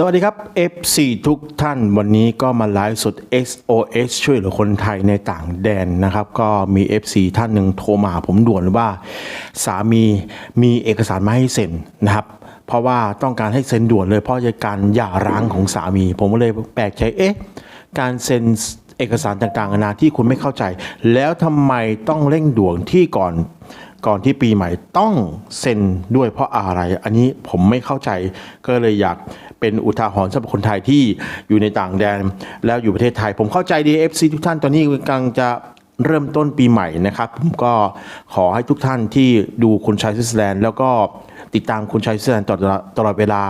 สวัสดีครับ FC ทุกท่านวันนี้ก็มาไลฟ์สด SOS ช่วยเหลือคนไทยในต่างแดนนะครับ ก็มี FC ท่านหนึ่งโทรมาหาผมด่วนว่าสามีมีเอกสารมาให้เซ็นนะครับ เพราะว่าต้องการให้เซ็นด่วนเลยเพราะจะการหย่าร้างของสามี ผมก็เลยแปลกใจเอ๊ะการเซ็นเอกสารต่างๆนานาที่คุณไม่เข้าใจ แล้วทำไมต้องเร่งด่วนที่ก่อน ก่อนที่ปีใหม่ต้องเซ็นด้วยเพราะอะไร อันนี้ผมไม่เข้าใจก็เลยอยากเป็นอุทาหรณ์สำหรับคนไทยที่อยู่ในต่างแดน แล้วอยู่ประเทศไทย ผมเข้าใจดี FC ทุกท่านตอนนี้กำลังจะเริ่มต้นปีใหม่นะครับ ผมก็ขอให้ทุกท่านที่ดูคุณชายสวิตเซอร์แลนด์แล้วก็ติดตามคุณชายสวิตเซอร์แลนด์ตลอดตลอดเวลา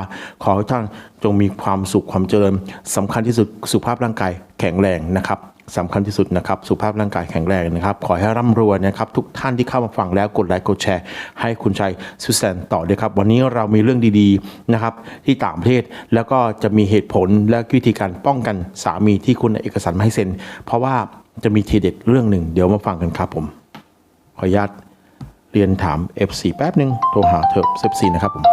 ขอให้ท่านจงมีความสุขความเจริญสำคัญที่สุดสุขภาพร่างกายแข็งแรงนะครับ สำคัญที่สุดนะครับสุขภาพร่างกายแข็งแรงนะครับ ขอให้ร่ำรวยนะครับทุกท่านที่เข้ามาฟังแล้วกดไลค์กดแชร์ ให้คุณชัยสวิตเซอร์แลนต่อด้วยครับ วันนี้เรามีเรื่องดีๆนะครับที่ต่างประเทศแล้วก็จะมีเหตุผลและวิธีการป้องกันสามีที่คุณเอาเอกสารมาให้เซ็น เพราะว่าจะมีทีเด็ดเรื่องหนึ่งเดี๋ยวมาฟังกันครับผมขออนุญาตเรียนถาม F4 แป๊บหนึ่งโทรหาเธอ F4 นะครับผม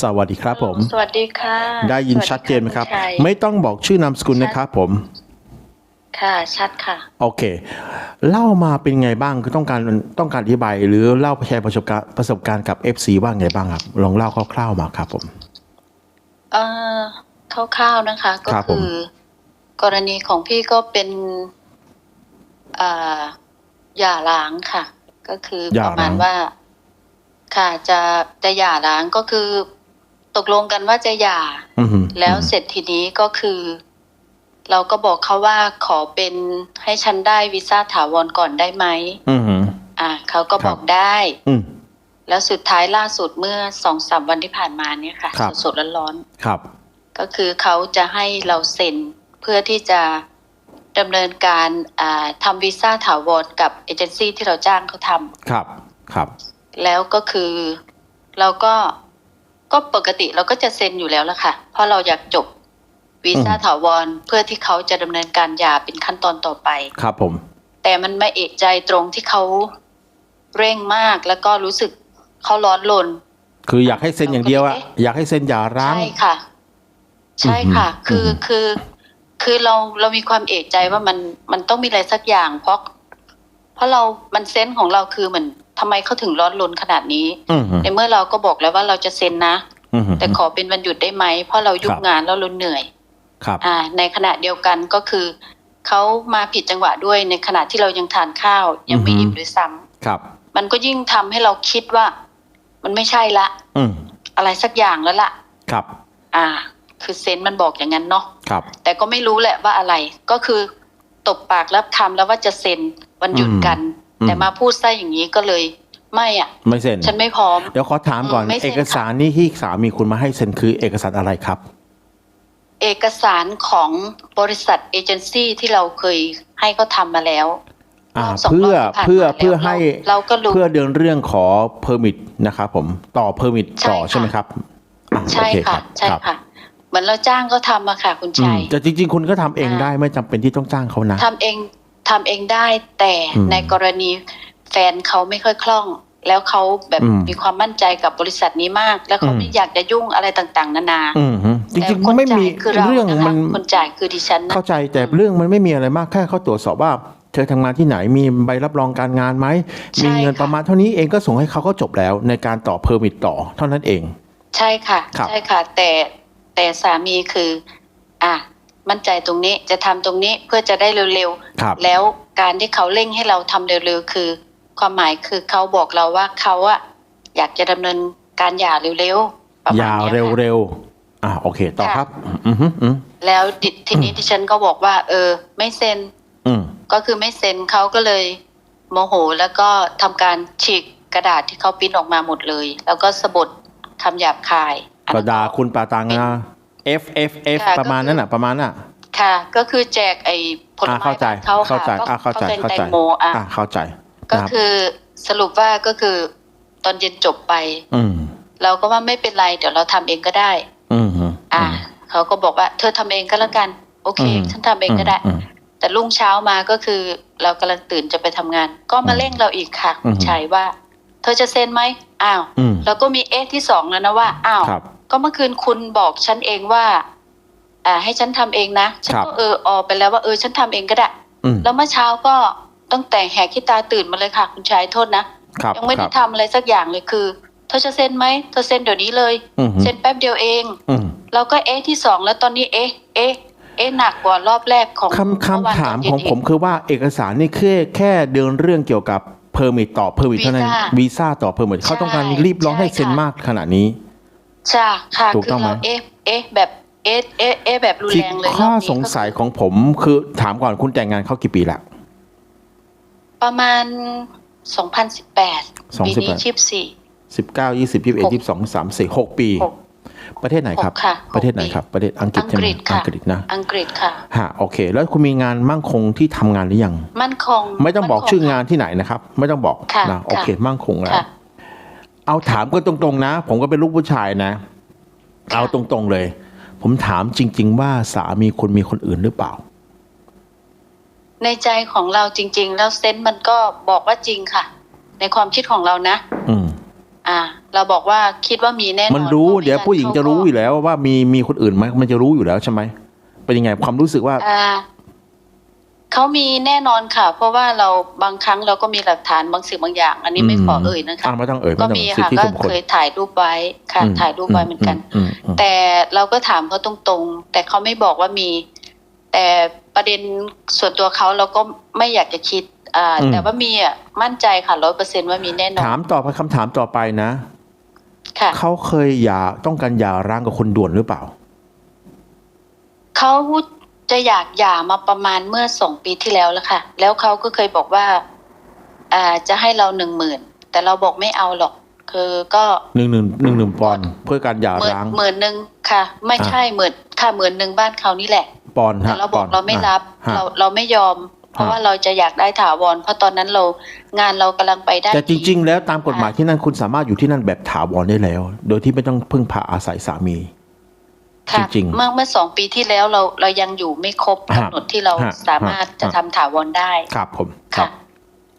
สวัสดีครับผม สวัสดีค่ะ ได้ยินสวัสชัดเจนไหมครับณชัยไม่ต้องบอกชื่อนามสกุลนะครับผม ค่ะ ชัดค่ะ โอเค เล่ามาเป็นไงบ้างคือต้องการต้องการอธิบาย หรือเล่าแชร์ประสบการณ์ประสบการณ์กับ FC ว่าไงบ้างครับ ลองเล่าคร่าวๆมาครับผมเอ่อคร่าวๆนะคะ ก็ครับผมคือกรณีของพี่ก็เป็นอ่าหย่าร้างค่ะ ก็คือประมาณว่า ค่ะจะจะหย่าร้างก็คือ ตกลงกันว่าจะหย่าอือหือแล้วเสร็จทีนี้ก็คือ เราก็บอกเขาว่าขอเป็นให้ฉันได้วีซ่าถาวรก่อนได้ไหมอือหืออ่าเขาก็ครับบอกได้อืมแล้วสุดท้ายล่าสุดเมื่อสองสามวันที่ผ่านมาเนี่ยค่ะครับสดๆร้อนครับๆก็คือเขาจะให้เราเซ็นเพื่อที่จะดำเนินการอ่าทำวีซ่าถาวรกับเอเจนซี่ที่เราจ้างเขาทครับ ครับำ แล้วก็คือเราก็ก็ปกติเราก็จะเซ็นอยู่แล้วละค่ะ เพราะเราอยากจบวีซ่าอืมถาวรเพื่อที่เขาจะดำเนินการหย่าเป็นขั้นตอนต่อไป ครับผม แต่มันไม่เอกใจตรงที่เขาเร่งมากแล้วก็รู้สึกเขาร้อนรนคืออยากให้เซ็นอย่างเดียวอะเราก็เลยเอ๊ะอยากให้เซ็นหย่าร้างใช่ค่ะ ใช่ค่ะอืมคืออืมคือคือเราเรามีความเอกใจว่ามันมันต้องมีอะไรสักอย่าง เพราะ เพราะเรามันเซนส์ของเราคือเหมือน ทำไมเขาถึงร้อนรนขนาดนี้อือหือในเมื่อเราก็บอกแล้วว่าเราจะเซ็นนะอือหือแต่ขอเป็นวันหยุดได้ไหมเพราะเรายุ่ครังบงานแล้วเราเหนื่อยครับอ่า ในขณะเดียวกันก็คือเขามาผิดจังหวะด้วยในขณะที่เรายังทานข้าว ยังไม่อือฮึอิ่มด้วยซ้ำครับ มันก็ยิ่งทำให้เราคิดว่า มันไม่ใช่ละ อืมอะไรสักอย่างแล้วล่ะ ครับ อ่า คือเซนส์มันบอกอย่างนั้นเนาะครับ แต่ก็ไม่รู้แหละว่าอะไรก็คือตบปากรับคำแล้วว่าจะเซ็นวันหยุดกันอืม แต่มาพูดซะอย่างนี้ก็เลยไม่อะ ไม่เซ็นฉันไม่พร้อม เดี๋ยวขอถามก่อนอืมไม่เซ็นเอกสารนี่ที่สามีคุณมาให้เซ็นคือเอกสารอะไรครับ เอกสารของบริษัทเอเจนซี่ที่เราเคยให้เขาทำมาแล้วอ่ารบสงเพื่อรบที่ผ่านเพื่อมาแล้วเพื่อให้เราก็รู้เพื่อเดินเรื่องขอเพอร์มิทนะครับผมต่อเพอร์มิทใช่ต่อค่ะใช่ไหมครับอ่าใช่โอเคค่ะรับใช่รับค่ะเหมือนเราจ้างเขาทำมาค่ะ คุณอืชัมยแต่จริง ๆ คุณก็ทำเองอ่าได้ไม่จำเป็นที่ต้องจ้างเขานะทำเอง ทำเองได้แต่อืมในกรณีแฟนเขาไม่ค่อยคล่อง แล้วเขาแบบอืมมีความมั่นใจกับบริษัทนี้มาก แล้วเขาอืมไม่อยากจะยุ่งอะไรต่าง ๆ นานาอืมฮึจริงแต่ๆคมันนไม่มีจ่ายคือเราเรื่องนะคะมันคนจ่ายคือดิฉันนะเข้าใจแต่เรื่องมันไม่มีอะไรมากแค่เขาตรวจสอบว่าเธอทำงานที่ไหนมีใบรับรองการงานไหมใช่มีเงินค่ะประมาณเท่านี้เองก็ส่งให้เขาก็จบแล้วในการต่อเพอร์มิทต่อเท่านั้นเอง ใช่ค่ะครับใช่ค่ะ แต่แต่สามีคือ อะ มั่นใจตรงนี้จะทำตรงนี้เพื่อจะได้เร็วครับๆแล้วการที่เขาเร่งให้เราทำเร็วๆคือ ความหมายคือเขาบอกเราว่าเขาอะอยากจะดำเนินการหย่าเร็วๆประมาณยาวนี้ยค่ะเร็วๆอ่าโอเคต่อค่ะครับอืมฮึอืมแล้วดิทีนี้ดิฉันก็บอกว่า เออ ไม่เซ็นอืมก็คือไม่เซ็นเขาก็เลย โมโหแล้วก็ทำการฉีกกระดาษที่เขาปริ้นออกมาหมดเลย แล้วก็สะบดคำหยาบคายอันก็นั้นด่าคุณปาตังเป็นนะ F F F ค่ะประมาณก็คือนั้นอะ ประมาณน่ะ ค่ะ ก็คือแจกไอ้ผลอ่าไม้เข้าใจเขาเข้าใจค่ะอ่าเข้าใจเป็นเข้าแตใจงโมอะอ่าเข้าใจ ก็นะครับคือสรุปว่าก็คือตอนเย็นจบไป อืมเราก็ว่าไม่เป็นไร เดี๋ยวเราทำเองก็ได้ อืมฮึอ่า เขาก็บอกว่า เธอทำเองก็แล้วกัน โอเคอืมฉันทำเองก็ได้อืมแต่รุ่งเช้ามาก็คือ เรากำลังตื่นจะไปทำงาน ก็มาอืมเร่งเราอีกค่ะอืมคุณชัยว่า เธอจะเซ็นไหมอ้าวอืมแล้วก็มีเอ๊ะที่สองแล้วนะว่าอ้าวครับก็เมื่อคืนคุณบอกฉันเองว่า อ่าให้ฉันทำเองนะฉันครับก็เออออกไปแล้วว่าเออฉันทำเองก็ได้อืมแล้วเมื่อเช้าก็ตั้งแต่แหกขี้ตาตื่นมาเลยค่ะ คุณชายโทษนะครับยังไม่คได้รับทำอะไรสักอย่างเลยคือเธอจะเซ็นไหมเธอเซ็นเดี๋ยวนี้เลยอืมเซ็นแป๊บเดียวเองอืมเราก็เอ๊ะที่สองแล้วตอนนี้เอ๊ะ เอ๊ะเอ๊ะหนักกว่ารอบแรกของคำเอวคำถามตนเย็นของผมกคือว่าเอกสารนี่แค่แค่เดินเรื่องเกี่ยวกับเพอร์มิตต่อเพอร์มิตเท่านั้นวีซ่าวีซ่าต่อเพอร์มิตเขาต้องการรีบร้องให้ใช่เซ็นค่ะมากขนาดนี้ใช่ค่ะถูกคือต้องไหมเราเอ๊ะเอ๊ะแบบ เอ๊ะเอ๊ะเอ๊ะแบบรุนที่แรงเลยข้อรบนี้สงสัยของผมคือถามก่อนคุณแต่งงานเขากี่ปีละ ประมาณสองพันสิบแปดปีนี้2018 ชิบสี่ สิบเก้ายี่สิบยี่สิบเอ็ดยี่สิบสองสามสี่หกปี หกประเทศไหนครับ หกค่ะประเทศไหนหกปีครับ ประเทศอังกฤษใช่ไหมอังกฤษค่ะ อังกฤษนะอังกฤษค่ะ ฮะโอเค แล้วคุณมีงานมั่งคงที่ทำงานหรือยัง มั่นคงไม่ต้องบอกนค ชื่องานที่ไหนนะครับ ไม่ต้องบอกค่ะนะโอเค ค่ะ มั่งคงแล้ว ค่ะ เอาถามกันตรงๆนะ ผมก็เป็นลูกผู้ชายนะค่ะเอาตรงๆเลย ผมถามจริง ๆ ว่าสามีคุณมีคนอื่นหรือเปล่า ในใจของเราจริง ๆ แล้วเซนต์มันก็บอกว่าจริงค่ะ ในความคิดของเรานะ อืม อ่า เราบอกว่าคิดว่ามีแน่นอนมันรู้พาะเดี๋ยวไม่ผู้หญิงจะรู้อยู่แล้วว่ามีมีคนอื่นไหมมันจะรู้อยู่แล้วใช่ไหมเป็นยังไงความรู้สึกว่าอ่า เขามีแน่นอนค่ะ เพราะว่าเราบางครั้งเราก็มีหลักฐานบางสิ่งบางอย่าง อันนี้ไม่ขอเอ่ยนะคะอ่าไม่ต้องเอ่ยก็ไม่ต้องมีสิทค่ะธิก็ส่วนบุคคเคลยถ่ายรูปไว้ค่ะอืมถ่ายรูปไว้เหมือนกันอืมอืมแต่เราก็ถามเขาตรงๆ แต่เขาไม่บอกว่ามี แต่ประเด็นส่วนตัวเขาเราก็ไม่อยากจะคิดอ่าอืมแต่ว่ามีอะมั่นใจค่ะร้อยเปอร์เซ็นว่ามีแน่นอนถามต่อไปคำถามต่อไปนะค่ะเขาเคยหย่าต้องการหย่าร้างกับคนด่วนหรือเปล่าเขา จะอยากหย่ามาประมาณเมื่อสองปีที่แล้วแล้วค่ะ แล้วเขาก็เคยบอกว่าอ่าจะให้เราหนึ่งหมื่นแต่เราบอกไม่เอาหรอก คือก็หนึ่งหนึ่งหนึ่งหนึ่งปอนด์เพื่อการหย่าหมื่นร้าง หมื่นหนึ่งค่ะ ไม่ใช่หมื่นค่ะหมื่นหนึ่งบ้านเขานี่แหละ ปอนด์แต่ฮะเราบอกปนด์เราไม่รับ ฮะ เราเราไม่ยอม เพราะฮะ ว่าเราจะอยากได้ถาวร เพราะตอนนั้นเรางานเรากำลังไปได้แต่จดีริง ๆ แล้วตามกฎหมายที่นั่นคุณสามารถอยู่ที่นั่นแบบถาวรได้แล้ว โดยที่ไม่ต้องพึ่งพาอาศัยสามีค่ะ จริงๆเมื่อเมื่อสองปีที่แล้วเราเรายังอยู่ไม่ครบฮะกำหนดที่เราฮะสามารถฮะจะทำถาวรได้ ครับผมครัค่ะบ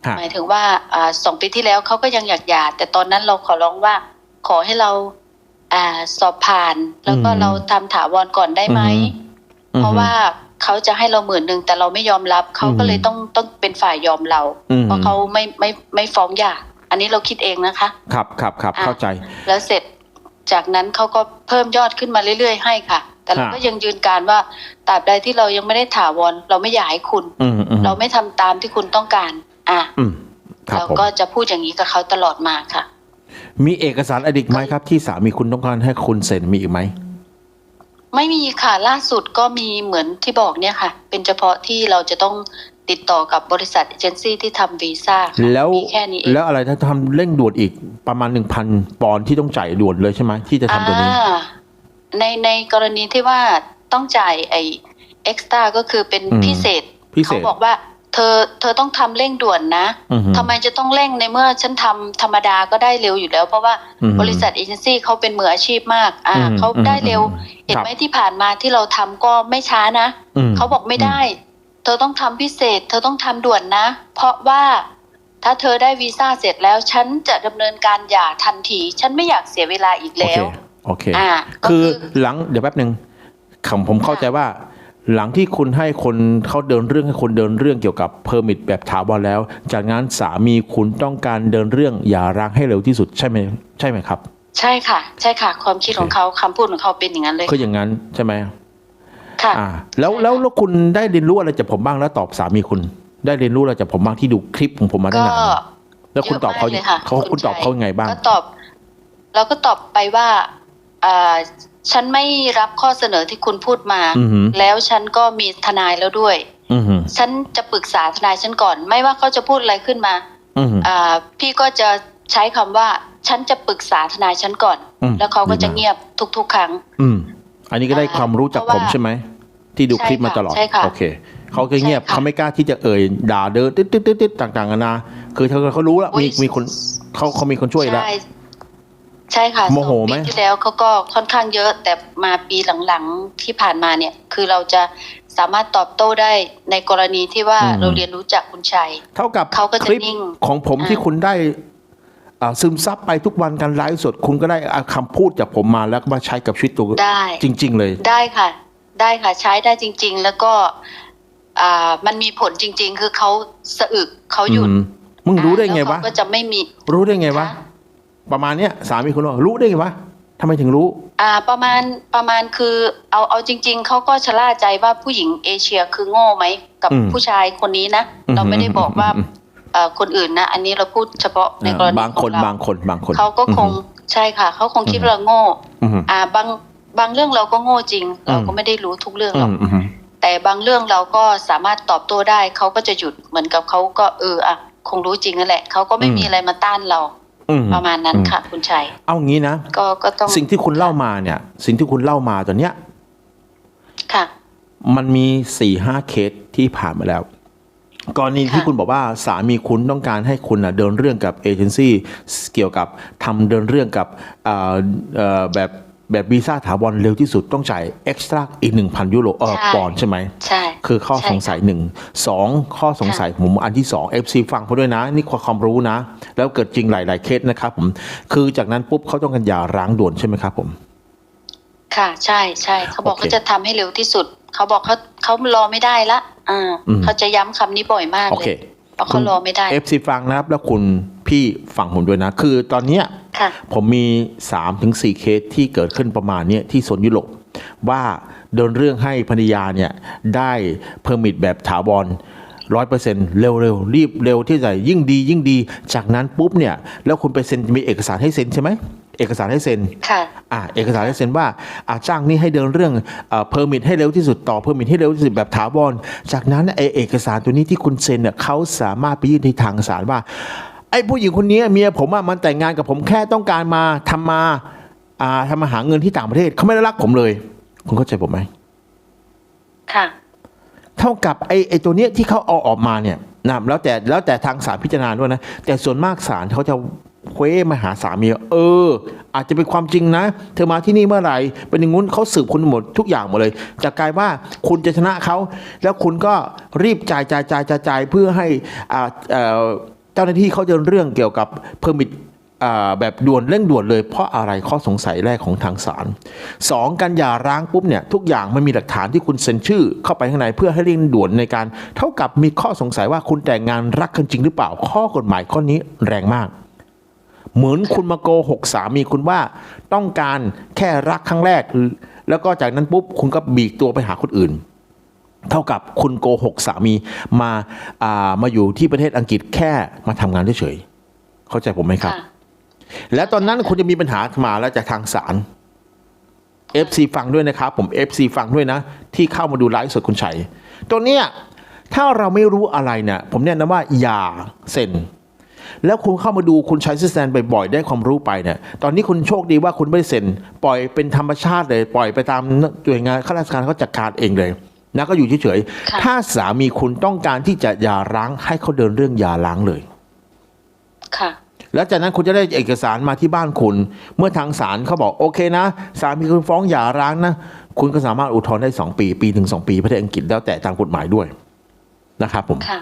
ฮะหมายถึงว่าอ่าสองปีที่แล้วเขาก็ยังอยากหย่าแต่ตอนนั้นเราขอร้องว่า ขอให้เราอ่าสอบผ่าน แล้วก็อืมเราทำถาวรก่อนได้ไหมอืมเพราะว่าเขาจะให้เราหมื่นหนึ่งแต่เราไม่ยอมรับเขาก็เลยอืมต้องต้องเป็นฝ่ายยอมเราอืมเพราะเขาไม่ไม่ไม่ฟ้องหย่าอันนี้เราคิดเองนะคะ ครับครับครับอะเข้าใจ แล้วเสร็จ จากนั้นเขาก็เพิ่มยอดขึ้นมาเรื่อยๆให้ค่ะ แต่เราฮะก็ยังยืนการว่าตราบใดที่เรายังไม่ได้ถาวรเราไม่อยากให้คุณอืมอืมเราไม่ทำตามที่คุณต้องการ อะอืมครับเราผมก็จะพูดอย่างนี้กับเขาตลอดมาค่ะ มีเอกสารอะไรอีกไหมครับ ที่สามีคุณต้องการให้คุณเซ็นมีอีกไหมไม่มีค่ะล่าสุดก็มีเหมือนที่บอกเนี่ยค่ะ เป็นเฉพาะที่เราจะต้อง ติดต่อกับบริษัทเอเจนซี่ที่ทำวีซ่าค่ะแล้วมีแค่นี้เองแล้วอะไรถ้าทำเร่งด่วนอีกประมาณหนึ่งพันปอนด์ที่ต้องจ่ายด่วนเลยใช่ไหมที่จะทำตัวนี้อ่าในในกรณีที่ว่าต้องจ่ายไอเอ็กซ์ตร้าก็คือเป็นอืมพิเศษพิเศเขาษบอกว่าเธอเธอต้องทำเร่งด่วนนะอือฮึทำไมจะต้องเร่งในเมื่อฉันทำธรรมดาก็ได้เร็วอยู่แล้ว เพราะว่าอือฮึบริษัทเอเจนซี่เขาเป็นมืออาชีพมาก อ่าอืมเขาได้เร็วอืมเห็นครับไหมที่ผ่านมาที่เราทำก็ไม่ช้านะมเขาบอกไม่ได้ เธอต้องทำพิเศษ เธอต้องทำด่วนนะ เพราะว่าถ้าเธอได้วีซ่าเสร็จแล้ว ฉันจะดำเนินการหย่าทันที ฉันไม่อยากเสียเวลาอีกโอแล้เควโอเคอ่าก็คือหลังเดี๋ยวแป๊บหนึ่งคำผมเข้าใจว่าหลังที่คุณให้คนเขาเดินเรื่องให้คนเดินเรื่องเกี่ยวกับเพอร์มิทแบบถาวรแล้ว จากนั้นสามีคุณต้องการเดินเรื่องหย่าร้างให้เร็วที่สุดใช่ไหมใช่ไหมครับ ใช่ค่ะ ใช่ค่ะ ความคิดของเขาคำพูดของเขาเป็นอย่างนั้นเลยคืออย่างนั้นใช่ไหม ค่ะอ่าแล้วใช่ค่ะแล้วแล้วคุณได้เรียนรู้อะไรจากผมบ้างแล้วตอบสามีคุณ ได้เรียนรู้อะไรจากผมบ้างที่ดูคลิปของผมมาตั้งก็นานแล้วคุณตอบเขายะมกลยค่ะเขาคุณตอบชัยเขายังไงบ้าง ก็ตอบเราก็ตอบไปว่าอ่าฉันไม่รับข้อเสนอที่คุณพูดมา อือหือ แล้วฉันก็มีทนายแล้วด้วย อือหือฉันจะปรึกษาทนายฉันก่อน ไม่ว่าเขาจะพูดอะไรขึ้นมาอือหืออ่าพี่ก็จะใช้คำว่า ฉันจะปรึกษาทนายฉันก่อน อืมแล้วเขาก็ดีจะมากเงียบทุก ๆ ครั้ง อืมอันนี้ก็ได้อ่าความรู้จากเพราะผมว่าใช่ไหม ที่ดูใช่คลิปมาตลอดค่ะใช่ค่ะโอเคเขาก็เงียบใช่ค่ะเขาไม่กล้าที่จะเอ่ยด่าเดินติดติดติดติดต่างๆกันานาคือเขาเขารู้แล้วอุ๊มีย มีคนเขาเขามีคนช่วยแล้ว ใช่ใช่ค่ะโมโหสองไหมปีที่แล้วเขาก็ค่อนข้างเยอะ แต่มาปีหลังๆที่ผ่านมาเนี่ย คือเราจะสามารถตอบโต้ได้ในกรณีที่ว่าเราเรียนรู้จากคุณชัย เท่ากับเขาก็จะคลิปนิ่งของผมอ่า ที่คุณได้อ่าซึมซับไปทุกวันการไลฟ์สดคุณก็ได้เอาคำพูดจากผมมาแล้วก็มาใช้กับชีวิตตัวได้ จริง ๆ เลย ได้ค่ะ ได้ค่ะใช้ได้จริง ๆ แล้วก็ อ่า มันมีผลจริง ๆ คือเขาสะอึกเขาหยุดอืมมึงรู้ได้ไงอ่าแล้ววะเขาก็จะไม่มี รู้ได้ไงวะคะประมาณเนี้ยสามีคุณว่ารู้ได้ไงวะทำไมถึงรู้ อ่า ประมาณประมาณคือเอาเอาจริง ๆเขาก็ชะล่าใจว่าผู้หญิงเอเชียคือโง่ไหมกับอืมผู้ชายคนนี้นะอืมเราไม่ได้บอกว่าอืมเอ่อคนอื่นนะ อันนี้เราพูดเฉพาะในกรณีบางคนของเรบางคนบางคนเขาก็คงอืมใช่ค่ะเขาคงคิดว่าเราโง่อืมอ่าบาง บางเรื่องเราก็โง่จริง เราก็อืมไม่ได้รู้ทุกเรื่องอืหรอกมอืมแต่บางเรื่องเราก็สามารถตอบโต้ได้เขาก็จะหยุดเหมือนกับเขาก็เอออะคงรู้จริงนั่นแหละเขาก็ไม่อืมมีอะไรมาต้านเราอืมประมาณนั้นอืมค่ะ คุณชัยเอางี้นะก็ก็ต้องสิ่งที่คุณเล่ามาเนี่ย สิ่งที่คุณเล่ามาตอนเนี้ยค่ะ มันมีสี่ห้าเคสที่ผ่านมาแล้วกรณีที่ค่ะคุณบอกว่าสามีคุณต้องการให้คุณนะเดินเรื่องกับเอเจนซี่เกี่ยวกับทำเดินเรื่องกับเอ่อเอ่อแบบ แบบวีซ่าถาวรเร็วที่สุดต้องจ่ายเอ็กซ์ตร้าอีกหนึ่งพันยูโรเออใช่ปอนด์ใช่ไหมใช่ คือข้อใช่สงสัยหนึ่งสองข้อสงสัยผมอันที่สอง FC ฟังผมด้วยนะ นี่ความรู้นะ แล้วเกิดจริงหลาย ๆ เคสนะครับผม คือจากนั้นปุ๊บเขาต้องการหย่าร้างด่วนใช่ไหมครับผม ค่ะ ใช่ใช่เขาบอกโอเคเขาจะทำให้เร็วที่สุด เขาบอกเขาเขารอไม่ได้ละอ่าอืมเขาจะย้ำคำนี้บ่อยมากโอเลเคย เพราะเขารอไม่ได้เอฟซีฟังนะครับ แล้วคุณพี่ฟังผมด้วยนะ คือตอนเนี้ยค่ะผมมี3าถึงสเคสที่เกิดขึ้นประมาณเนี้ยที่โซนยุโรปว่าเดินเรื่องให้ภรรยาเนี่ยได้เพอร์มิทแบบถาวรร้อยเปอร์เซ็นต์เร็วๆรีบเร็วที่จะยิ่งดียิ่งดี จากนั้นปุ๊บเนี่ย แล้วคุณไปเซ็นมีเอกสารให้เซ็นใช่ไหม เอกสารให้เซ็นค่ะอ่าเอกสารให้เซ็นว่าอ่าจ้างนี่ให้เดินเรื่องเพอร์มิทให้เร็วที่สุดต่อเพอร์มิทให้เร็วที่สุดแบบถาวรจากนั้นไอเอกสารตัวนี้ที่คุณเซ็นเนี่ยเขาสามารถไปยื่นที่ทางศาลว่า ไอ้ผู้หญิงคนนี้เมียผมอะมันแต่งงานกับผมแค่ต้องการมาทำมาอ่าทำมาหาเงินที่ต่างประเทศเขาไม่ได้รักผมเลย คุณเข้าใจผมไหมค่ะเท่ากับไอ้ไอ้ตัวเนี้ยที่เขาเอาออกมาเนี่ยนะแล้วแต่แล้วแต่ทางศาลพิจารณาด้วยนะแต่ส่วนมากศาลเขาจะ เคว้มาหาสามีเออ อาจจะเป็นความจริงนะ เธอมาที่นี่เมื่อไหร่เป็นอย่างงู้นเขาสืบคุณหมดทุกอย่างหมดเลยจากกลายว่าคุณจะชนะเขา แล้วคุณก็รีบจ่ายจ่ายจ่ายจ่ายายเพื่อให้อ่าเจ้าหน้าที่เขาเดินเรื่องเกี่ยวกับเพอร์มิทแบบด่วนเร่งด่วนเลยเพราะอะไรข้อสงสัยแรกของทางศาลสองการหย่าร้างปุ๊บเนี่ยทุกอย่างมันมีหลักฐานที่คุณเซ็นชื่อ เข้าไปข้างในเพื่อให้เร่งด่วนในการ เท่ากับมีข้อสงสัยว่าคุณแต่งงานรักกันจริงหรือเปล่า ข้อกฎหมายข้อนี้แรงมาก เหมือนคุณมาโกหกสามีคุณว่าต้องการแค่รักครั้งแรก แล้วก็จากนั้นปุ๊บคุณก็บีกตัวไปหาคนอื่น เท่ากับคุณโกหกสามีมาอ่ามาอยู่ที่ประเทศอังกฤษแค่มาทำงานเฉยๆเข้าใจผมไหมครับค่ะแล้วตอนนั้นคุณจะมีปัญหามาแล้วจากทางศาล FC ฟังด้วยนะครับ ผม FC ฟังด้วยนะ ที่เข้ามาดูไลฟ์สดคุณชัยตัวเนี้ยถ้าเราไม่รู้อะไรเนี่ยผมแนะนำว่าอย่าเซ็น แล้วคุณเข้ามาดูคุณใช้ซิสแตนบ่อยๆ ได้ความรู้ไปเนี่ย ตอนนี้คุณโชคดีว่าคุณไม่ได้เซ็น ปล่อยเป็นธรรมชาติเลย ปล่อยไปตามหน่วยงานข้าราชการเขาจัดการเองเลยนะก็อยู่เฉยค่ะๆถ้าสามีคุณต้องการที่จะหย่าร้างให้เขาเดินเรื่องหย่าร้างเลย ค่ะ แล้วจากนั้นคุณจะได้เอกสารมาที่บ้านคุณ เมื่อทางศาลเขาบอกโอเคนะ สามีคุณฟ้องหย่าร้างนะ คุณก็สามารถอุทธรณ์ได้2ปี ปีถึง2ปีประเทศอังกฤษแล้วแต่ตามกฎหมายด้วยนะครับผมค่ะ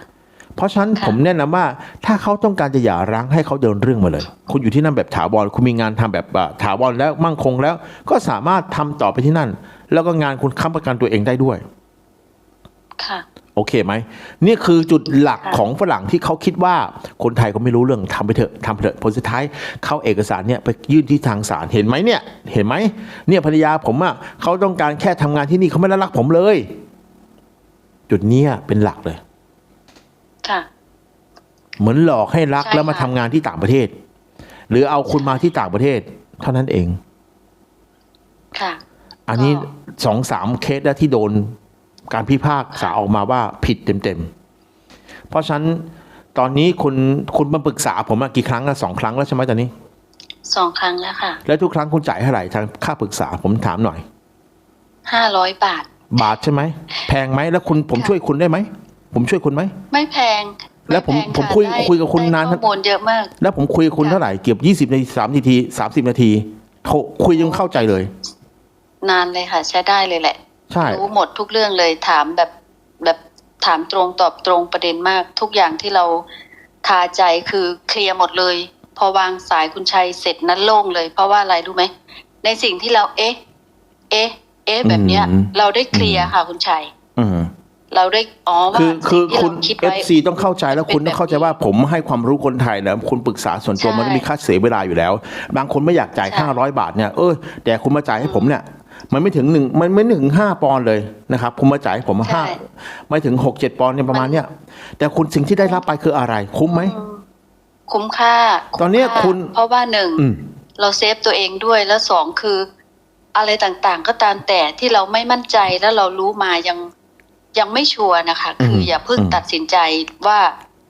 เพราะฉะนั้นค่ะผมแนะนำว่าถ้าเขาต้องการจะหย่าร้างให้เขาเดินเรื่องมาเลย คุณอยู่ที่นั่นแบบถาวรคุณมีงานทำแบบอ่าถาวรแล้วมั่งคงแล้ว ก็สามารถทำต่อไปที่นั่น แล้วก็งานคุณค้ำประกันตัวเองได้ด้วย ค่ะโอเคไหมนี่คือจุดหลักค่ะของฝรั่งที่เขาคิดว่าคนไทยก็ไม่รู้เรื่องทำไปเถอะทำไปเถอะผลสุดท้ายเข้าเอกสารเนี่ยไปยื่นที่ทางศาลเห็นไหมเนี่ย เห็นไหมเนี่ยภรรยาผมอะเขาต้องการแค่ทำงานที่นี่เขาไม่ได้รักผมเลย จุดเนี้ยเป็นหลักเลย ค่ะเหมือนหลอกให้รักใช่แล้วมาค่ะทำงานที่ต่างประเทศ หรือเอาคุณมาที่ต่างประเทศ เท่านั้นเอง ค่ะ อันนี้ก็สองสามเคสแล้วที่โดนการพิพากษาออกมาว่าผิดเต็มๆ เพราะฉะนั้นตอนนี้คุณคุณมาปรึกษาผมอะกี่ครั้งแล้วสองครั้งแล้วใช่ไหมตอนนี้สองครั้งแล้วค่ะ แล้วทุกครั้งคุณจ่ายเท่าไหร่ทางค่าปรึกษาผมถามหน่อยห้าร้อยบาท บาทใช่ไหมแพงไหมแล้วคุณผมค่ะช่วยคุณได้ไหม ผมช่วยคุณไหม ไม่แพงแล้วผมไพงผมคุยได้คุยกับคุณได้นานข้อมูลเยอะมาก แล้วผมคุยกับคุณค่ะเท่าไหร่เกือบยี่สิบนาทีสามนาทีสามสิบนาทีโทรคุยจนเข้าใจเลย นานเลยค่ะใช้ได้เลยแหละ ใช่รู้หมดทุกเรื่องเลยถามแบบแบบถามตรงตอบตรงประเด็นมาก ทุกอย่างที่เราคาใจคือเคลียร์หมดเลยพพอวางสายคุณชัยเสร็จนั้นโล่งเลย เพราะว่าอะไรรู้ไหมในสิ่งที่เราเอ๊ะ เอ๊ะ เอ๊ะแบบเนี้ยอืมเราได้เคลียร์ค่ะคุณชัยอืม เราได้อ๋อว่าคือคือสิ่งที่คุณเราคิดเอไว้ฟซีต้องเข้าใจแล้วคุณต้องเข้าใจว่าผมให้ความรู้คนไทยนะคุณปรึกษาส่วนตัวใช่มันต้องมีค่าเสียเวลาอยู่แล้ว บางคนไม่อยากจ่ายใช่ห้าร้อยบาทเนี่ยเออแต่คุณมาจ่ายให้ผมเนี่ยมันไม่ถึงหนึ่งมันไม่ถึงห้าปอนด์เลยนะครับคุณมาจ่ายให้ผมห้าไม่ถึงหกเจ็ดปอนด์เนี่ยประมาณเนี้ยแต่คุณสิ่งที่ได้รับไปคืออะไร คุ้มไหมอืมคุ้มค่า ตอนเนี้ยมคุณเพราะว่าหนึ่งอืมเราเซฟตัวเองด้วยแล้วสองคือ อะไรต่างๆ ก็ตามแต่ที่เราไม่มั่นใจแล้วเรารู้มายัง ยังไม่ชัวร์นะคะ คือมอย่าเพิ่งอืมตัดสินใจว่า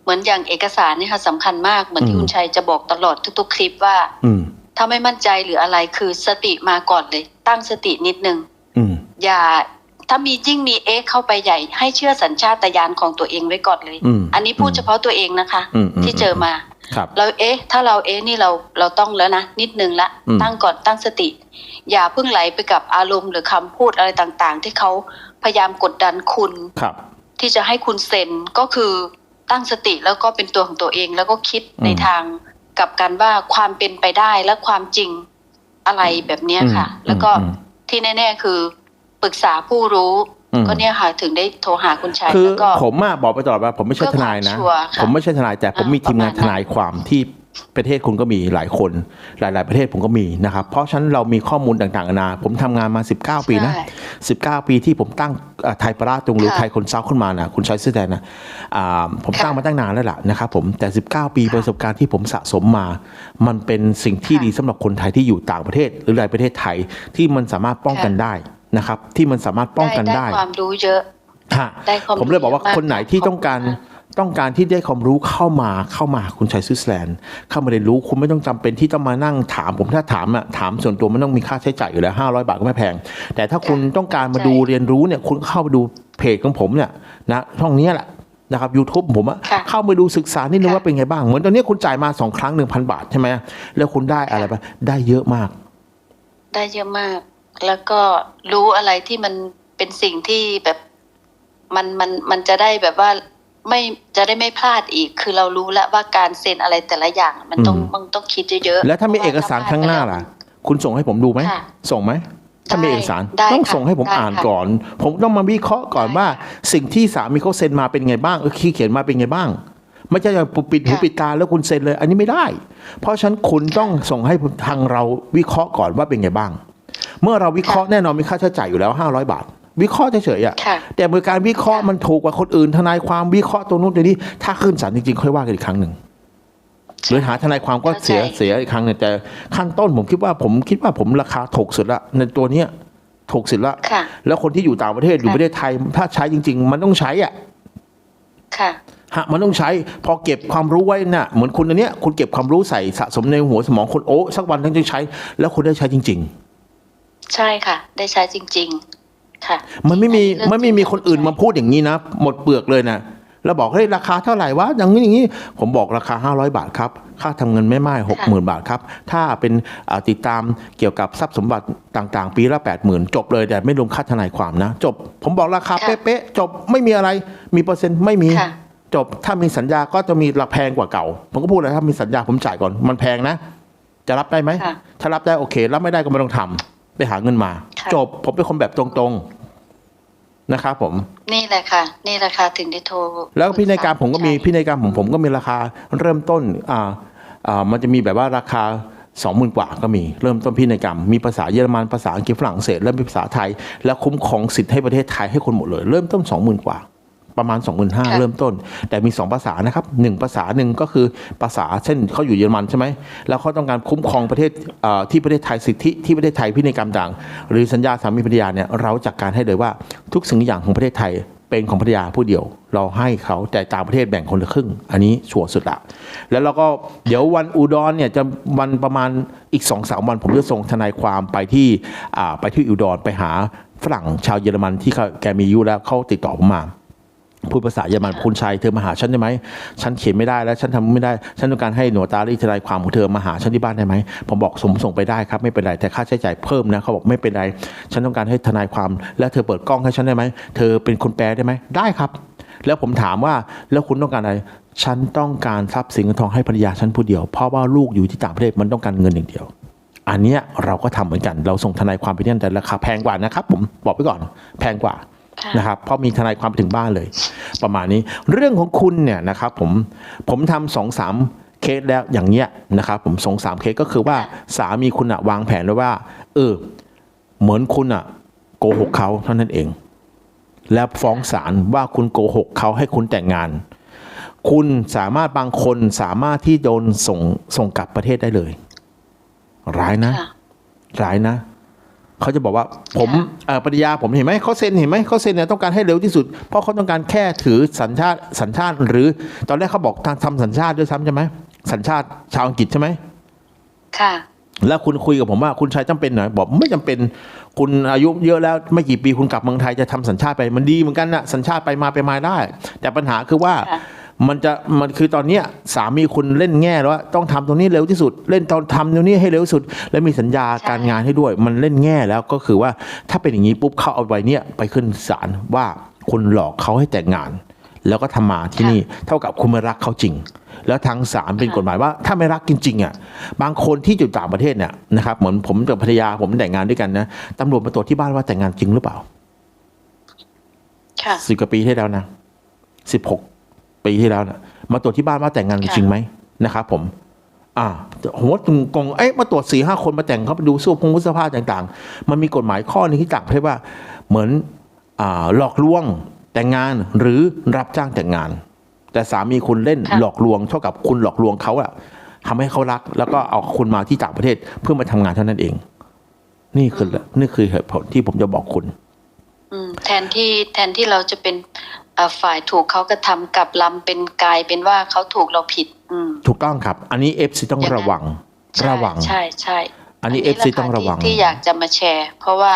เหมือนอย่างเอกสารเนี่ยค่ะสำคัญมากเหมือนที่อืมคุณชัยจะบอกตลอดทุก ๆ คลิปว่าอืมถ้าไม่มั่นใจหรืออะไรคือสติมาก่อนเลย ตั้งสตินิดนึงอืมอย่าถ้ามียิ่งมีเอ็กเข้าไปใหญ่ ให้เชื่อสัญชาตญาณของตัวเองไว้ก่อนเลยอืมอันนี้พูดเฉพาะตัวเองนะคะอืมอืมที่เจอมาครับเราเอ๊ะ ถ้าเราเอ๊ะนี่เราเราต้องแล้วนะนิดนึงละอืมตั้งก่อนตั้งสติ อย่าเพิ่งไหลไปกับอารมณ์หรือคำพูดอะไรต่างๆ ที่เขา พยายามกดดันคุณครับที่จะให้คุณเซ็นก็คือตั้งสติแล้วก็เป็นตัวของตัวเอง แล้วก็คิดอืมในทางกลับกันว่าความเป็นไปได้และความจริงอะไรแบบเนี้ยค่ะอืมแล้วก็อืมที่แน่ ๆ คือปรึกษาผู้รู้อืมก็เนี่ยค่ะถึงได้โทรหาคุณชัยคือแล้วก็ผมอะบอกไปตลอดว่าผมไม่ใช่ทนายนะเพื่อความชัวร์ค่ะผมไม่ใช่ทนายแต่ผมมีอ่าทีมงานประมาณนั้นทนายความที่ ประเทศคุณก็มีหลายคน หลาย ๆ ประเทศผมก็มีนะครับ เพราะฉะนั้นเรามีข้อมูลต่างๆนานาผมทำงานมา 19 ปีนะใช่19 ปีที่ผมตั้งเอ่อไทยประราชตรงหรือค่ะไทยคนเซาขึ้นมานะคุณชัยซื่อแดนนะอ่าผมค่ะตั้งมาตั้งนานแล้วล่ะนะครับผมแต่ 19 ปีค่ะประสบการณ์ที่ผมสะสมมา มันเป็นสิ่งที่ค่ะดีสำหรับคนไทยที่อยู่ต่างประเทศ หรือในประเทศไทยที่มันสามารถป้องกันค่ะได้นะครับ ที่มันสามารถป้องกันได้ความรู้เยอะฮะได้ความผมเลยบอกว่ารู้เยอะมากคนไหนที่ต้องการขอบคุณมาก ต้องการที่ได้ความรู้เข้ามาเข้ามาคุณชัยสวิตเซอร์แลนด์เข้ามาเรียนรู้คุณไม่ต้องจำเป็นที่ต้องมานั่งถามผมถ้าถามอะถามส่วนตัวมันต้องมีค่าใช้จ่ายอยู่แล้ว500 บาทก็ไม่แพง แต่ถ้าคุณต้องการมาดูเรียนรู้เนี่ยคุณเข้าไปดูเพจของผมเนี่ยนะช่องเนี้ยแหละนะครับ YouTube ผมอะค่ะเข้าไปดูศึกษานิดนึงค่ะว่าเป็นไงบ้าง เหมือนตอนนี้คุณจ่ายมาสองครั้ง1,000บาทใช่ไหมแล้วคุณได้อะไรไปได้เยอะมาก ได้เยอะมาก แล้วก็รู้อะไรที่มันเป็นสิ่งที่แบบมันมันมันจะได้แบบว่า ไม่จะได้ไม่พลาดอีก คือเรารู้แล้วว่าการเซ็นอะไรแต่ละอย่างมันต้องอืมมันต้องคิดเยอะๆแล้วถ้ามีพระเอกสารพลดข้างหน้าไปแวล่ะ คุณส่งให้ผมดูไหมค่ะส่งไหมถ้ามีเอกสารได้ต้องค่ะส่งให้ผมได้อ่านค่ะก่อน ผมต้องมาวิเคราะห์ก่อนได้ว่า สิ่งที่สามีเขาเซ็นมาเป็นไงบ้างเออขี้เขียนมาเป็นไงบ้าง ไม่ใช่แบบปิดหูค่ะปิดตาแล้วคุณเซ็นเลย อันนี้ไม่ได้ เพราะฉะนั้นคุณต้องส่งให้ทางเราวิเคราะห์ก่อนว่าเป็นไงบ้าง เมื่อเราวิเคราะห์แน่นอนมีค่าใช้จ่ายอยู่แล้ว 500 บาท วิเคราะห์เฉยๆอะค่ะแต่เมื่อการวิเคราะห์ค่ะมันถูกกว่าคนอื่นทนายความวิเคราะห์ตรงนู้นตรงนี้ ถ้าขึ้นศาลจริงๆ ค่อยว่ากันอีกครั้งหนึ่งหรือหาทนายความก็เสียเข้าใจเสียอีกครั้งหนึงแต่ขั้นต้นผมคิดว่าผมคิดว่าผมราคาถูกสุดละในตัวเนี้ยถูกสุดละค่ะแล้วคนที่อยู่ต่างประเทศอยู่ค่ะประเทศไทย ถ้าใช้จริง ๆ มันต้องใช้อะค่ะฮะมันต้องใช้พอเก็บความรู้ไว้น่ะเหมือนคุณอันเนี้ยคุณเก็บความรู้ใส่สะสมในหัวสมองคนโอ้สักวันต้องจะใช้ แล้วคุณได้ใช้จริงใช่ค่ะ ได้ใช้จริง ๆ ค่ะๆมันไม่มีเรื่องมันไม่มีคนอื่นมาพูดอย่างนี้นะ หมดเปลือกเลยนะแล้วบอกเฮ้ยราคาเท่าไหร่วะอย่างนี้อย่างนี้ ผมบอกราคา 500 บาทครับ ค่าทำเงินไม่ไม่หกหมื่นบาทครับ ถ้าเป็นอ่าติดตามเกี่ยวกับทรัพย์สมบัติต่างๆ ปีละ 8 0,000 จบเลยแต่ไม่รวมค่าทนายความนะ จบ ผมบอกราคาค่ะเป๊ะๆจบไม่มีอะไรมีเปอร์เซ็นต์ไม่มีค่ะจบถ้ามีสัญญาก็จะมีราคาแพงกว่าเก่า ผมก็พูดเลยถ้ามีสัญญาผมจ่ายก่อนมันแพงนะ จะรับได้ไหมค่ะถ้ารับได้โอเค รับไม่ได้ก็ไม่ต้องทำ ไปหาเงินมาค่ะจบผมเป็นคนแบบตรงๆนะครับผม นี่แหละค่ะ นี่แหละค่ะถึงได้โทร แล้วพินัยกรรมผมก็มีใช่พินัยกรรมของผมก็มีราคาเริ่มต้นอ่าอ่ามันจะมีแบบว่าราคาสองหมื่นกว่าก็มีเริ่มต้นพินัยกรรม มีภาษาเยอรมันภาษาอังกฤษฝรั่งเศสและมีภาษาไทย แล้วคุ้มครองสิทธิ์ให้ประเทศไทยให้คนหมดเลย เริ่มต้นสองหมื่นกว่า ประมาณ 2 5 0 0ค่ะ0เริ่มต้น แต่มี 2 ภาษานะครับหนึ่งภาษาหนึ่งก็คือภาษาเช่นเขาอยู่เยอรมันใช่ไหมแล้วเขาต้องการคุ้มครองประเทศเอ่อที่ประเทศไทยสิทธิที่ประเทศไทยพินัยกรรมต่างหรือสัญญาสามีภรรยาเนี่ยเราจัดการให้เลยว่าทุกสิ่งทุกอย่างของประเทศไทยเป็นของภรรยาผู้เดียว เราให้เขาแต่ต่างประเทศแบ่งคนละครึ่ง อันนี้ชัวร์สุดละแล้วเราก็เดี๋ยววันอุดรเนี่ยจะวันประมาณอีก2อสวัน ผมจะส่งทนายความไปที่อ่าไปที่อุดรไปหาฝรั่งชาวเยอรมันที่เขาแกมีอายุแล้วเขาติดต่อผมมา พูดภาษาเยอรมันคุณชัยเธอมาหาฉันได้ไหมฉันเขียนไม่ได้แล้วฉันทำไม่ได้ ฉันต้องการให้หน่วยตาลีทนายความของเธอมาหาฉันที่บ้านได้ไหมผมบอกสมส่งไปได้ครับไม่เป็นไรแต่ค่าใช้จ่ายเพิ่มนะเขาบอกไม่เป็นไร ฉันต้องการให้ทนายความ แล้วเธอเปิดกล้องให้ฉันได้ไหมเธอเป็นคนแปลได้ไหมได้ครับ แล้วผมถามว่าแล้วคุณต้องการอะไร ฉันต้องการทรัพย์สินเงินทองให้ภรรยาฉันผู้เดียวเพราะว่าลูกอยู่ที่ต่างประเทศมันต้องการเงินอย่างเดียว อันเนี้ยเราก็ทำเหมือนกันเราส่งทนายความไปเนี่ยแต่ราคาแพงกว่านะครับผมบอกไปก่อนแพงกว่า นะครับเพราะมีทนายความไปถึงบ้านเลย ประมาณนี้เรื่องของคุณเนี่ยนะครับผมผมทำสองสามเคสแล้วอย่างเงี้ยนะครับผมสองสามเคสก็คือว่าสามีคุณอะวางแผนไว้ว่า เออ เหมือนคุณอะโกหกเขาเท่านั้นเอง แล้วฟ้องศาลว่าคุณโกหกเขาให้คุณแต่งงาน คุณสามารถบางคนสามารถที่โดนส่งส่งกลับประเทศได้เลย ร้ายนะค่ะร้ายนะ เขาจะบอกว่าผมค่ะเอ่อปริยาผมเห็นไหมเขาเซ็นเห็นไหมเขาเซ็นเนี่ยต้องการให้เร็วที่สุด เพราะเขาต้องการแค่ถือสัญชาติสัญชาติ หรือตอนแรกเขาบอกทางทำสัญชาติด้วยซ้ำใช่ไหมสัญชาติชาวอังกฤษใช่ไหมค่ะ แล้วคุณคุยกับผมว่าคุณชายจำเป็นหน่อยบอกไม่จำเป็นคุณอายุเยอะแล้วไม่กี่ปีคุณกลับเมืองไทยจะทำสัญชาติไปมันดีเหมือนกันนะสัญชาติไปมาไปมาได้ แต่ปัญหาคือว่าค่ะ มันจะมันคือตอนเนี้ยสามีคุณเล่นแง่แล้วว่าต้องทำตรงนี้เร็วที่สุด เล่นตอนทำตรงนี้ให้เร็วที่สุด และมีสัญญาใช่การงานให้ด้วย มันเล่นแง่แล้วก็คือว่าถ้าเป็นอย่างนี้ปุ๊บเขาเอาใบเนี้ยไปขึ้นศาลว่าคุณหลอกเขาให้แต่งงาน แล้วก็ทำมาที่นี่เท่ากับคุณไม่รักเขาจริง แล้วทางศาลเป็นกฎหมายว่าถ้าไม่รักจริงๆอะบางคนที่อยู่ต่างประเทศเนี่ยนะครับเหมือนผมกับภรรยาผมแต่งงานด้วยกันนะตำรวจมาตรวจที่บ้านว่าแต่งงานจริงหรือเปล่าค่ะสิบกว่าปีที่แล้วนะสิบหก ปีที่แล้วนะมาตรวจที่บ้านว่าแต่งงานจริงไหมนะครับผม อ่าผมว่ากงเอ๊ะมาตรวจสี่ห้าคนมาแต่งเขาไปดูเสื้อผงเสื้อผ้าต่าง ๆ มันมีกฎหมายข้อหนึงที่ต่างประเทศว่า เหมือนอ่าหลอกลวงแต่งงานหรือรับจ้างแต่งงาน แต่สามีคุณเล่นค่ะหลอกลวงเท่ากับคุณหลอกลวงเขาอะทำให้เขารัก แล้วก็เอาคุณมาที่ต่างประเทศเพื่อมาทำงานเท่านั้นเอง นี่คือนี่คือเหตุผลที่ผมจะบอกคุณอืมแทนที่แทนที่เราจะเป็นเอ่อ ฝ่ายถูกเขากระทำกลับลำเป็นกลายเป็นว่าเขาถูกเราผิด อืมถูกต้องครับ อันนี้เอฟซีต้องอย่างนั้นระวังใช่ระวังใช่ใช่อันนี้แหละ FC ค่ะต้องระวังที่ที่อยากจะมาแชร์ เพราะว่า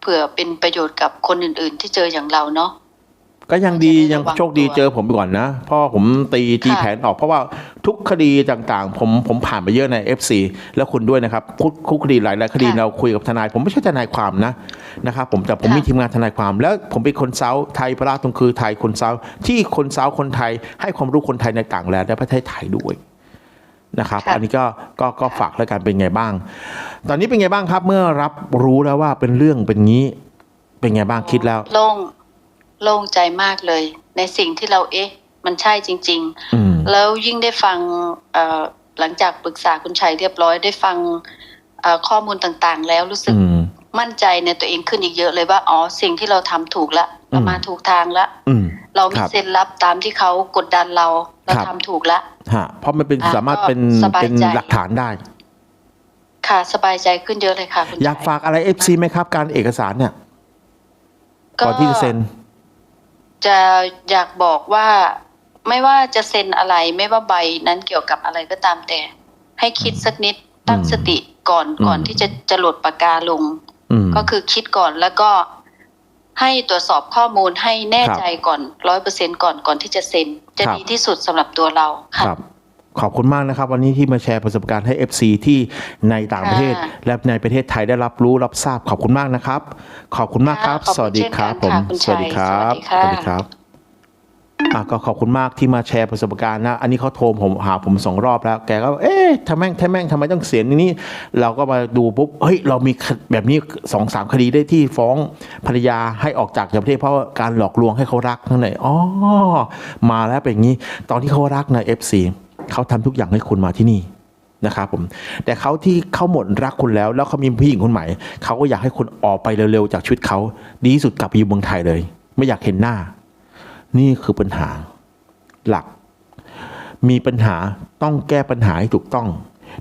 เผื่อเป็นประโยชน์กับคนอื่น ๆ ที่เจออย่างเราเนาะ ก็ยังดีจะได้ยังระวังโชคดีตัวเจอผมไปก่อนนะเพราะผมตีตีค่ะแผนออกเพราะว่าทุกคดีต่างๆ ผมผมผ่านไปเยอะใน FC แล้วคุณด้วยนะครับคุกคุกคดีหลายๆคดีเราคุยกับทนาย ผมไม่ใช่ทนายความนะนะครับผมแต่ผมมีทีมงานทนายความ แล้วผมเป็นคนเซาท์ไทยพระราชตรงคือไทยคนเซาท์ที่คนเซาท์คนไทย ให้ความรู้คนไทยในต่างแดนและประเทศไทยด้วยนะครับค่ะอันนี้ก็ก็ก็ฝากแล้วกันเป็นไงบ้าง ตอนนี้เป็นไงบ้างครับ เมื่อรับรู้แล้วว่าเป็นเรื่องเป็นงี้ เป็นไงบ้างคิดแล้วโล่ง โล่งใจมากเลย ในสิ่งที่เราเอ๊ะ มันใช่จริงอืมๆแล้วยิ่งได้ฟังเอ่อหลังจากปรึกษาคุณชัยเรียบร้อยได้ฟังเอ่อข้อมูลต่างๆ แล้วรู้สึกอืมมั่นใจในตัวเองขึ้นอีกเยอะเลยว่าอ๋อสิ่งที่เราทำถูกละเรามาถูกทางละอืมเราไม่ครับเซ็นรับตามที่เขากดดันเราเราครับทำถูกละฮะเพราะมันเป็นอะสามารถก็เป็นสบายเป็นใจหลักฐานได้ ค่ะสบายใจขึ้นเยอะเลยค่ะคุณอยากชัยฝากอะไรเอฟซีไหมครับ การเอกสารเนี่ยก่อนที่จะเซ็น จะอยากบอกว่าไม่ว่าจะเซ็นอะไรไม่ว่าใบนั้นเกี่ยวกับอะไรก็ตามแต่ ให้คิดสักนิดตั้งอืมสติก่อนอืมก่อนที่จะจะหลดปากกาลงอืมก็คือคิดก่อนแล้วก็ให้ตรวจสอบข้อมูลให้แน่ครับใจก่อนร้อยเปอร์เซ็นก่อนก่อนที่จะเซ็น จะครับดีที่สุดสำหรับตัวเราคค่ะรับ ขอบคุณมากนะครับ วันนี้ที่มาแชร์ประสบการณ์ให้ FC ที่ในต่างประเทศค่ะและในประเทศไทยได้รับรู้รับทราบขอบคุณมากนะครับ ขอบคุณมากครับค่ะขอบคุณสวัสดีครับเช่ผนมกันค่ะคุณสวัสดีครับชัยสวัสดีค่ะครับอะก็ขอบคุณมากที่มาแชร์ประสบการณ์นะ อันนี้เขาโทรผมหาผมสองรอบแล้ว แกก็ เอ๊ะทำแม่งทำแม่งทำไมต้องเสียงนี้ เราก็มาดูปุ๊บ เฮ้ย เรามีแบบนี้สองสามคดีได้ที่ฟ้องภรรยาให้ออกจากประเทศเพราะว่าการหลอกลวงให้เขารักนั่นเองอ๋อ มาแล้วเป็นอย่างนี้ ตอนที่เขารักนะเอฟซี เขาทำทุกอย่างให้คุณมาที่นี่นะครับผม แต่เขาที่เขาหมดรักคุณแล้ว แล้วเขามีผู้หญิงคนใหม่เขาก็อยากให้คุณออกไปเร็วๆจากชีวิตเขาดีที่สุดกลับไปอยู่เมืองไทยเลย ไม่อยากเห็นหน้า นี่คือปัญหาหลัก มีปัญหาต้องแก้ปัญหาให้ถูกต้อง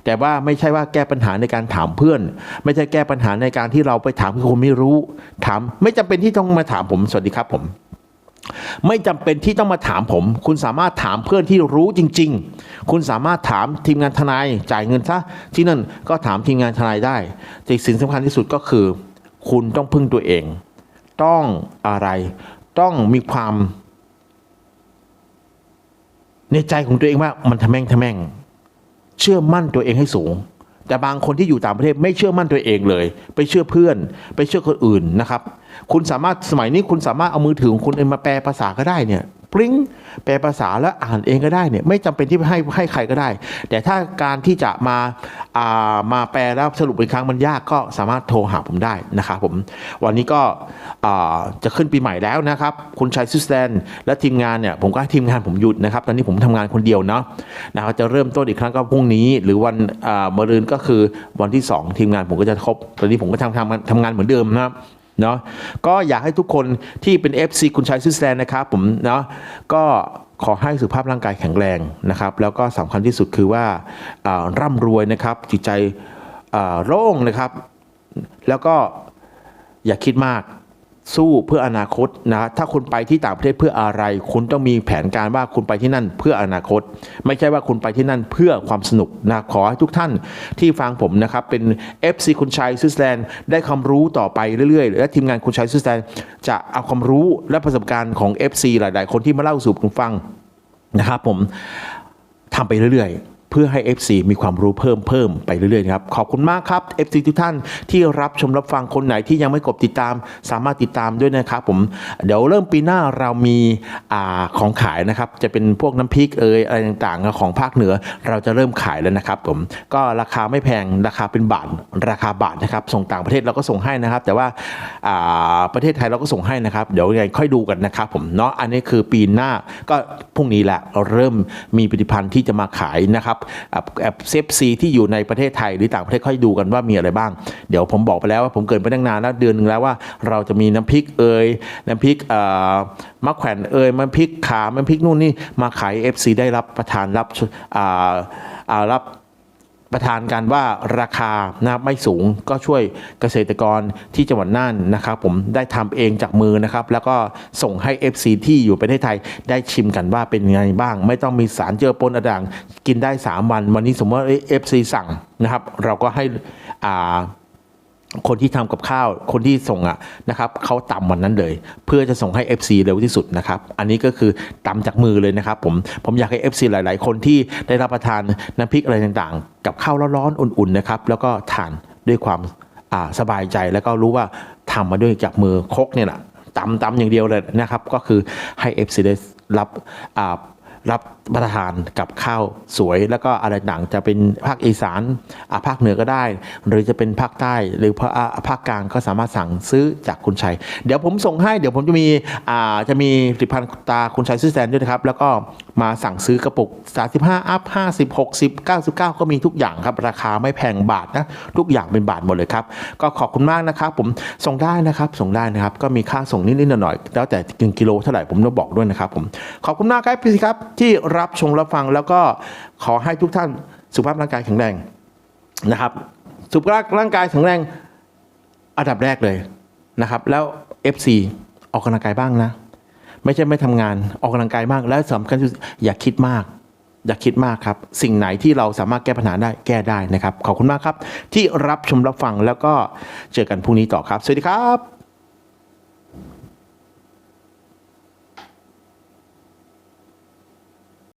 แต่ว่าไม่ใช่ว่าแก้ปัญหาในการถามเพื่อน ไม่ใช่แก้ปัญหาในการที่เราไปถามคือคนไม่รู้ ถาม ไม่จำเป็นที่ต้องมาถามผมสวัสดีครับผม ไม่จำเป็นที่ต้องมาถามผม คุณสามารถถามเพื่อนที่รู้จริง ๆ คุณสามารถถามทีมงานทนายจ่ายเงินซะที่นั่นก็ถามทีมงานทนายได้ แต่สิ่งสำคัญที่สุดก็คือ คุณต้องพึ่งตัวเอง ต้องอะไร ต้องมีความ ในใจของตัวเองว่ามันทะแม่งทะแม่ง เชื่อมั่นตัวเองให้สูง แต่บางคนที่อยู่ต่างประเทศไม่เชื่อมั่นตัวเองเลย ไปเชื่อเพื่อน ไปเชื่อคนอื่นนะครับ คุณสามารถสมัยนี้คุณสามารถเอามือถือของคุณเองมาแปลภาษาก็ได้เนี่ยปริ้งแปลภาษาแล้วอ่านเองก็ได้เนี่ยไม่จำเป็นที่ให้ให้ใครก็ได้ แต่ถ้าการที่จะมาอ่ามาแปลแล้วสรุปอีกครั้งมันยากก็สามารถโทรหาผมได้นะครับผมวันนี้ก็อ่าจะขึ้นปีใหม่แล้วนะครับ คุณชัยซิสแตนและทีมงานเนี่ยผมก็ให้ทีมงานผมหยุดนะครับ ตอนนี้ผมทำงานคนเดียวเนาะนะครับจะเริ่มต้นอีกครั้งก็พรุ่งนี้ หรือวันอ่ามะรืนก็คือวันที่ 2 ทีมงานผมก็จะครบตอนนี้ผมก็ทำทำงานทำงานเหมือนเดิมนะครับ เนาะก็อยากให้ทุกคนที่เป็น FC คุณชัยซื้อแซนนะครับผมเนาะก็ขอให้สุขภาพร่างกายแข็งแรงนะครับ แล้วก็สำคัญที่สุดคือว่าร่ำรวยนะครับจิตใจโล่งนะครับ แล้วก็อย่าคิดมาก สู้เพื่ออนาคตนะถ้าคุณไปที่ต่างประเทศเพื่ออะไร คุณต้องมีแผนการว่าคุณไปที่นั่นเพื่ออนาคต ไม่ใช่ว่าคุณไปที่นั่นเพื่อความสนุกนะขอให้ทุกท่านที่ฟังผมนะครับเป็น FC คุณชัยสวิตเซอร์แลนด์ได้ความรู้ต่อไปเรื่อยๆ และทีมงานคุณชัยสวิตเซอร์แลนด์จะเอาความรู้และประสบการณ์ของ FC หลาย ๆ คนที่มาเล่าสู่คุณฟังนะครับผมทำไปเรื่อยๆ เพื่อให้ FC มีความรู้เพิ่มเพิ่มไปเรื่อยๆครับขอบคุณมากครับ FC ทุกท่านที่รับชมรับฟังคนไหนที่ยังไม่กดติดตาม สามารถติดตามด้วยนะครับผมเดี๋ยวเริ่มปีหน้าเรามีอของขายนะครับจะเป็นพวกน้ำพริกเอยอะไรต่างๆ ของภาคเหนือเราจะเริ่มขายแล้วนะครับผมก็ราคาไม่แพงราคาเป็นบาทราคาบาทนะครับส่งต่างประเทศเราก็ส่งให้นะครับ แต่ว่าอ่าประเทศไทยเราก็ส่งให้นะครับเดี๋ยวยังไงค่อยดูกันนะครับผมเนาะอันนี้คือปีหน้าก็พรุ่งนี้แหละเราเริ่มมีผลิตภัณฑ์ที่จะมาขายนะครับแอบแอบเซฟซีที่อยู่ในประเทศไทยหรือต่างประเทศค่อยดูกันว่ามีอะไรบ้าง เดี๋ยวผมบอกไปแล้วว่าผมเกินไปตั้งนานแล้วเดือนหนึ่งแล้วว่าเราจะมีน้ำพริกเอยน้ำพริกมะแขวนเอยน้ำพริกขาน้ำพริกนู่นนี่มาขาย FC ได้รับประทานรับรับ ประธานกันว่าราคานะไม่สูงก็ช่วยเกษตรกรที่จังหวัดน่านนะครับ ผมได้ทำเองจากมือนะครับ แล้วก็ส่งให้ FC ที่อยู่ประเทศไทยได้ชิมกันว่าเป็นยังไงบ้าง ไม่ต้องมีสารเจือปนอะไรต่างกินได้ 3 วัน วันนี้สมมติว่าเอฟซีสั่งนะครับ เราก็ให้อ่า คนที่ทำกับข้าวคนที่ส่งอะนะครับเขาตำวันนั้นเลย เพื่อจะส่งให้ FC เร็วที่สุดนะครับ อันนี้ก็คือตำจากมือเลยนะครับผมผมอยากให้ FC หลาย ๆ คนที่ได้รับประทานน้ำพริกอะไรต่างๆ กับข้าวร้อนๆอุ่นๆนะครับแล้วก็ทานด้วยความสบายใจแล้วก็รู้ว่าทำมาด้วยจากมือคกเนี่ยแหละตำตำอย่างเดียวเลยนะครับ ก็คือให้ FC ได้รับอ่ารับประทานกับข้าวสวย แล้วก็อะไรต่างจะเป็นภาคอีสานภาคเหนือก็ได้ หรือจะเป็นภาคใต้ หรือภาคกลางก็สามารถสั่งซื้อจากคุณชัย เดี๋ยวผมส่งให้เดี๋ยวผมจะมีจะมีผลิตภัณฑ์ตาคุณชัยซื้อแซนด้วยนะครับ แล้วก็มาสั่งซื้อกระปุก 35 อัพ 50 60 99 ก็มีทุกอย่างครับ ราคาไม่แพงบาทนะทุกอย่างเป็นบาทหมดเลยครับ ก็ขอบคุณมากนะครับ ผมส่งได้นะครับส่งได้นะครับ ก็มีค่าส่งนิดๆหน่อยๆแล้วแต่กิกิโลเท่าไหร่ผมต้องบอกด้วยนะครับผมขอบคุณมากครับพี่ครับที่รับชมรับฟัง แล้วก็ขอให้ทุกท่านสุขภาพร่างกายแข็งแรงนะครับ สุขภาพร่างกายแข็งแรงอันดับแรกเลยนะครับ แล้ว FC ออกกำลังกายบ้างนะ ไม่ใช่ไม่ทำงานออกกำลังกายมากและสำคัญที่สุดอย่าคิดมาก อย่าคิดมากครับ สิ่งไหนที่เราสามารถแก้ปัญหาได้แก้ได้นะครับ ขอบคุณมากครับ ที่รับชมรับฟังแล้วก็เจอกันพรุ่งนี้ต่อครับ สวัสดีครับ